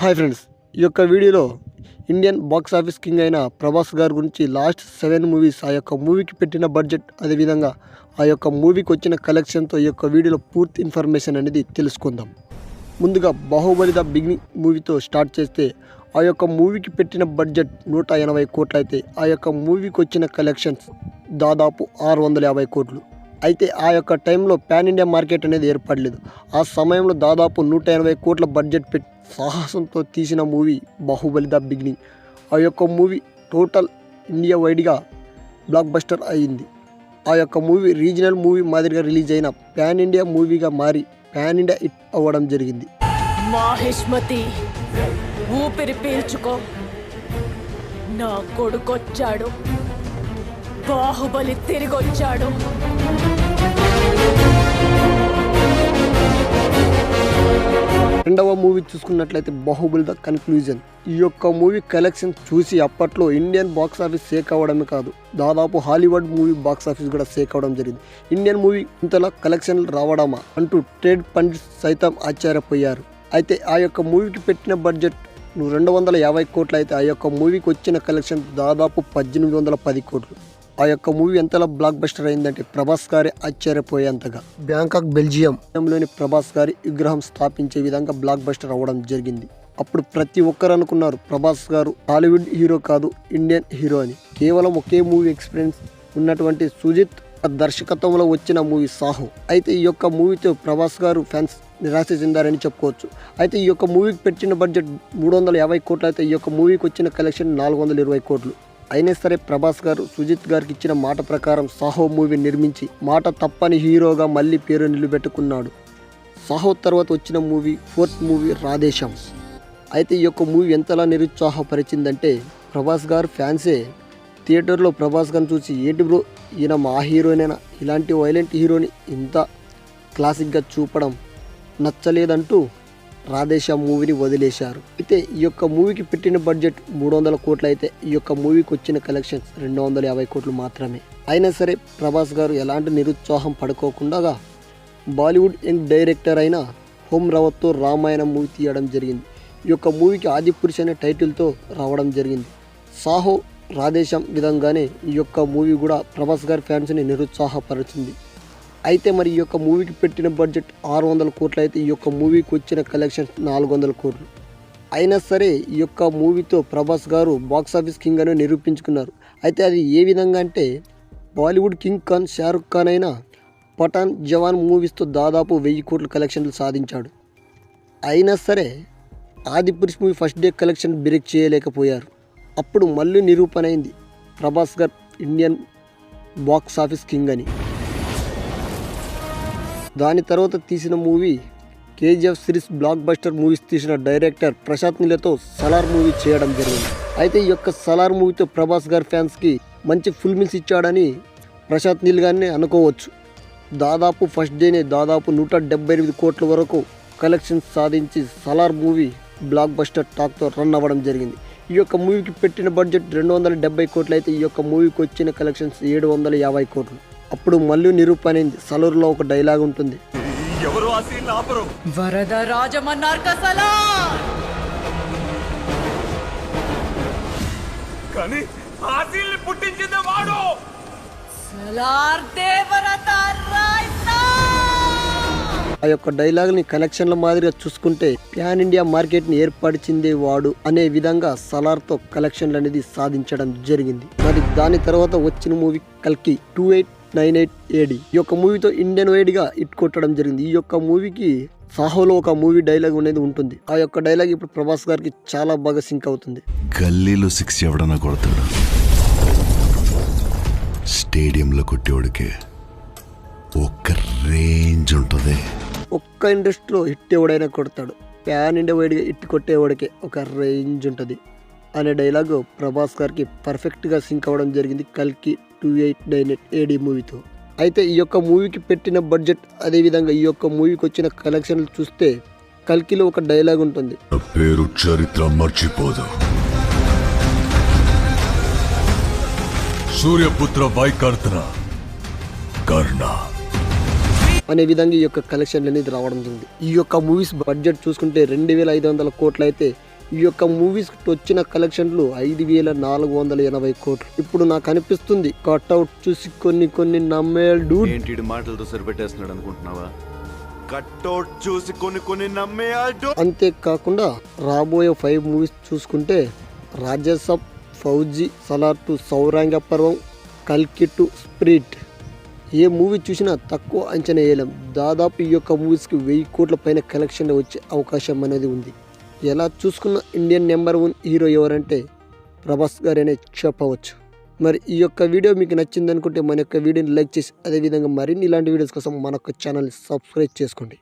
Hi friends ఈ యొక్క వీడియోలో ఇండియన్ బాక్స్ ఆఫీస్ కింగ్ అయిన ప్రభాస్ గారి గురించి లాస్ట్ సెవెన్ మూవీస్ ఆ యొక్క మూవీకి పెట్టిన బడ్జెట్ అదేవిధంగా ఆ యొక్క మూవీకి వచ్చిన కలెక్షన్తో ఈ యొక్క వీడియోలో పూర్తి ఇన్ఫర్మేషన్ అనేది తెలుసుకుందాం. ముందుగా బాహుబలి ద బిగినింగ్ మూవీతో స్టార్ట్ చేస్తే ఆ యొక్క మూవీకి పెట్టిన బడ్జెట్ నూట ఎనభై కోట్లు అయితే ఆ యొక్క మూవీకి వచ్చిన కలెక్షన్స్ దాదాపు ఆరు వందల యాభై కోట్లు. అయితే ఆ యొక్క టైంలో పాన్ ఇండియా మార్కెట్ అనేది ఏర్పడలేదు. ఆ సమయంలో దాదాపు నూట ఎనభై కోట్ల బడ్జెట్ పెట్టి సాహసంతో తీసిన మూవీ బాహుబలి ద బిగినింగ్. ఆ యొక్క మూవీ టోటల్ ఇండియా వైడ్గా బ్లాక్ బస్టర్ అయింది ఆ యొక్క మూవీ రీజనల్ మూవీ మాదిరిగా రిలీజ్ అయిన పాన్ ఇండియా మూవీగా మారి పాన్ ఇండియా హిట్ అవ్వడం జరిగింది. మాహిష్మతి ఊపిరి పీల్చుకో. నా కొడుకొచ్చాడు. బాహుబలి తిరిగొచ్చాడు. రెండవ మూవీ చూసుకున్నట్లయితే బాహుబలి ద కన్క్లూజన్. ఈ యొక్క మూవీ కలెక్షన్ చూసి అప్పట్లో ఇండియన్ బాక్స్ ఆఫీస్ సేక్ అవ్వడమే కాదు దాదాపు హాలీవుడ్ మూవీ బాక్స్ ఆఫీస్ కూడా సేక్ అవ్వడం జరిగింది. ఇండియన్ మూవీ ఇంతలా కలెక్షన్లు రావడమా అంటూ ట్రేడ్ పండిట్స్ సైతం ఆశ్చర్యపోయారు. అయితే ఆ యొక్క మూవీకి పెట్టిన బడ్జెట్ రెండు వందల యాభై కోట్లు అయితే ఆ యొక్క మూవీకి వచ్చిన కలెక్షన్ దాదాపు పద్దెనిమిది వందల పది కోట్లు. ఆ యొక్క మూవీ ఎంతలా బ్లాక్ బస్టర్ అయిందంటే ప్రభాస్ గారి ఆశ్చర్యపోయేంతగా. Bangkok Belgium. లోని ప్రభాస్ గారి విగ్రహం స్థాపించే విధంగా బ్లాక్ బస్టర్ అవ్వడం జరిగింది. అప్పుడు ప్రతి ఒక్కరు అనుకున్నారు ప్రభాస్ గారు హాలీవుడ్ హీరో కాదు ఇండియన్ హీరో అని. కేవలం ఒకే మూవీ ఎక్స్పీరియన్స్ ఉన్నటువంటి సుజిత్ దర్శకత్వంలో వచ్చిన మూవీ సాహో. అయితే ఈ యొక్క మూవీతో ప్రభాస్ గారు ఫ్యాన్స్ నిరాశ చెందారని చెప్పుకోవచ్చు. అయితే ఈ యొక్క మూవీకి పెట్టిన బడ్జెట్ మూడు వందల యాభై కోట్లు అయితే ఈ యొక్క మూవీకి వచ్చిన కలెక్షన్ నాలుగు వందల ఇరవై కోట్లు. అయినా సరే ప్రభాస్ గారు సుజిత్ గారికి ఇచ్చిన మాట ప్రకారం సాహో మూవీ నిర్మించి మాట తప్పని హీరోగా మళ్ళీ పేరు నిలబెట్టుకున్నాడు. సాహో తర్వాత వచ్చిన మూవీ ఫోర్త్ మూవీ రాధేశం అయితే ఈ యొక్క మూవీ ఎంతలా నిరుత్సాహపరిచిందంటే ప్రభాస్ గారు ఫ్యాన్సే. థియేటర్లో ప్రభాస్ గారిని చూసి ఏంటి బ్రో ఈయన మా హీరోనేనా? ఇలాంటి వైలెంట్ హీరోని ఇంత క్లాసిక్గా చూపడం నచ్చలేదంటూ రాధేశా మూవీని వదిలేశారు. అయితే ఈ యొక్క మూవీకి పెట్టిన బడ్జెట్ మూడు వందల కోట్లు అయితే ఈ యొక్క మూవీకి వచ్చిన కలెక్షన్స్ రెండు వందల యాభై కోట్లు మాత్రమే. అయినా సరే ప్రభాస్ గారు ఎలాంటి నిరుత్సాహం పడుకోకుండా బాలీవుడ్ యంగ్ డైరెక్టర్ అయిన హోమ్ రావత్తో రామాయణం మూవీ తీయడం జరిగింది. ఈ యొక్క మూవీకి ఆదిపురుష్ అనే టైటిల్తో రావడం జరిగింది. సాహో రాధేశం విధంగానే ఈ యొక్క మూవీ కూడా ప్రభాస్ గారి ఫ్యాన్స్ని నిరుత్సాహపరిచింది. అయితే మరి ఈ యొక్క మూవీకి పెట్టిన బడ్జెట్ ఆరు వందల కోట్లు అయితే ఈ యొక్క మూవీకి వచ్చిన కలెక్షన్ నాలుగు వందల కోట్లు. అయినా సరే ఈ యొక్క మూవీతో ప్రభాస్ గారు బాక్స్ ఆఫీస్ కింగ్ అని నిరూపించుకున్నారు. అయితే అది ఏ విధంగా అంటే బాలీవుడ్ కింగ్ ఖాన్ షారుఖ్ ఖాన్ అయిన పఠాన్ జవాన్ మూవీస్తో దాదాపు వెయ్యి కోట్ల కలెక్షన్లు సాధించాడు. అయినా సరే Adipurush movie first day collection break చేయలేకపోయారు. అప్పుడు మళ్ళీ నిరూపణ అయింది ప్రభాస్ గారు ఇండియన్ బాక్స్ ఆఫీస్ కింగ్ అని. దాని తర్వాత తీసిన movie KGF series blockbuster movies తీసిన డైరెక్టర్ ప్రశాంత్ నీలతో సలార్ మూవీ చేయడం జరిగింది. అయితే ఈ యొక్క సలార్ మూవీతో ప్రభాస్ గారి ఫ్యాన్స్కి మంచి ఫుల్ మిల్స్ ఇచ్చాడని ప్రశాంత్ నీల్ గారిని అనుకోవచ్చు. దాదాపు ఫస్ట్ డేనే దాదాపు నూట డెబ్బై ఎనిమిది కోట్ల వరకు కలెక్షన్స్ సాధించి సలార్ మూవీ బ్లాక్ బస్టర్ టాక్తో రన్ అవ్వడం జరిగింది. ఈ యొక్క మూవీకి పెట్టిన బడ్జెట్ రెండు వందల డెబ్బై కోట్లు అయితే ఈ యొక్క మూవీకి వచ్చిన కలెక్షన్స్ ఏడు వందల యాభై కోట్లు. అప్పుడు మళ్ళీ నిరూపణైంది సలూరులో ఒక డైలాగ్ ఉంటుంది. ఎవరు కానీ పుట్టించింది వాడు! ఆ యొక్క డైలాగ్ని కనెక్షన్ల మాదిరిగా చూసుకుంటే ప్యాన్ ఇండియా మార్కెట్ని ఏర్పరిచిందే వాడు అనే విధంగా సలార్తో కలెక్షన్లు అనేది సాధించడం జరిగింది. మరి దాని తర్వాత వచ్చిన మూవీ కల్కి two eight nine eight AD ఈ యొక్క మూవీతో ఇండియన్ వైడ్గా హిట్ కొట్టడం జరిగింది. ఈ యొక్క మూవీకి సాహోలో ఒక మూవీ డైలాగ్ అనేది ఉంటుంది. ఆ యొక్క డైలాగ్ ఇప్పుడు ప్రభాస్ గారికి చాలా బాగా సింక్ అవుతుంది. గల్లీలో సిక్స్ ఎవడన్నా కొడతాడు? స్టేడియంలో కొట్టేవాడికి ఒక్క రేంజ్ ఉంటుంది. ఒక్క ఇండస్ట్రీలో హిట్ ఎవడైనా కొడతాడు. ప్యాన్ ఇండియా వైడ్గా హిట్ కొట్టేవాడికి ఒక రేంజ్ ఉంటుంది. అనే డైలాగ్ ప్రభాస్ గారికి పర్ఫెక్ట్గా సింక్ అవ్వడం జరిగింది. కల్కి two eight nine eight AD మూవీతో అయితే ఈ యొక్క మూవీకి పెట్టిన బడ్జెట్ అదేవిధంగా ఈ యొక్క మూవీకి వచ్చిన కలెక్షన్లు చూస్తే కల్కిలో ఒక డైలాగ్ ఉంటుంది. పేరు చరిత్ర మర్చిపోదు. సూర్యపుత్ర వైకర్తన కర్ణ. అనే విధంగా ఈ యొక్క కలెక్షన్ అనేది రావడం జరిగింది. ఈ యొక్క మూవీస్ బడ్జెట్ చూసుకుంటే రెండు వేల ఐదు వందల కోట్లు అయితే ఈ యొక్క మూవీస్ వచ్చిన కలెక్షన్లు ఐదు వేల నాలుగు వందల ఎనభై కోట్లు. ఇప్పుడు నాకు అనిపిస్తుంది కట్అవుట్ చూసి కొన్ని కొన్ని ఏంటి ఈడు మాటలతో సరిపెట్టేస్తున్నాడు అనుకుంటున్నావా? కట్అవుట్ చూసి కొన్ని కొన్ని నమ్మేయాడు అంతేకాకుండా రాబోయే ఫైవ్ మూవీస్ చూసుకుంటే రాజ్యసబ్ ఫౌజీ సలార్ టు సౌరాంగ పర్వం కల్కి టు స్ప్రిట్ ఏ మూవీ చూసినా తక్కువ అంచనా వేయలేం. దాదాపు ఈ యొక్క మూవీస్కి వెయ్యి కోట్ల పైన కలెక్షన్ వచ్చే అవకాశం అనేది ఉంది. ఎలా చూసుకున్న ఇండియన్ నెంబర్ వన్ హీరో ఎవరంటే ప్రభాస్ గారనే చెప్పవచ్చు. మరి ఈ యొక్క వీడియో మీకు నచ్చింది అనుకుంటే మన యొక్క వీడియోని లైక్ చేసి అదేవిధంగా మరిన్ని ఇలాంటి వీడియోస్ కోసం మన యొక్క ఛానల్ని సబ్స్క్రైబ్ చేసుకోండి.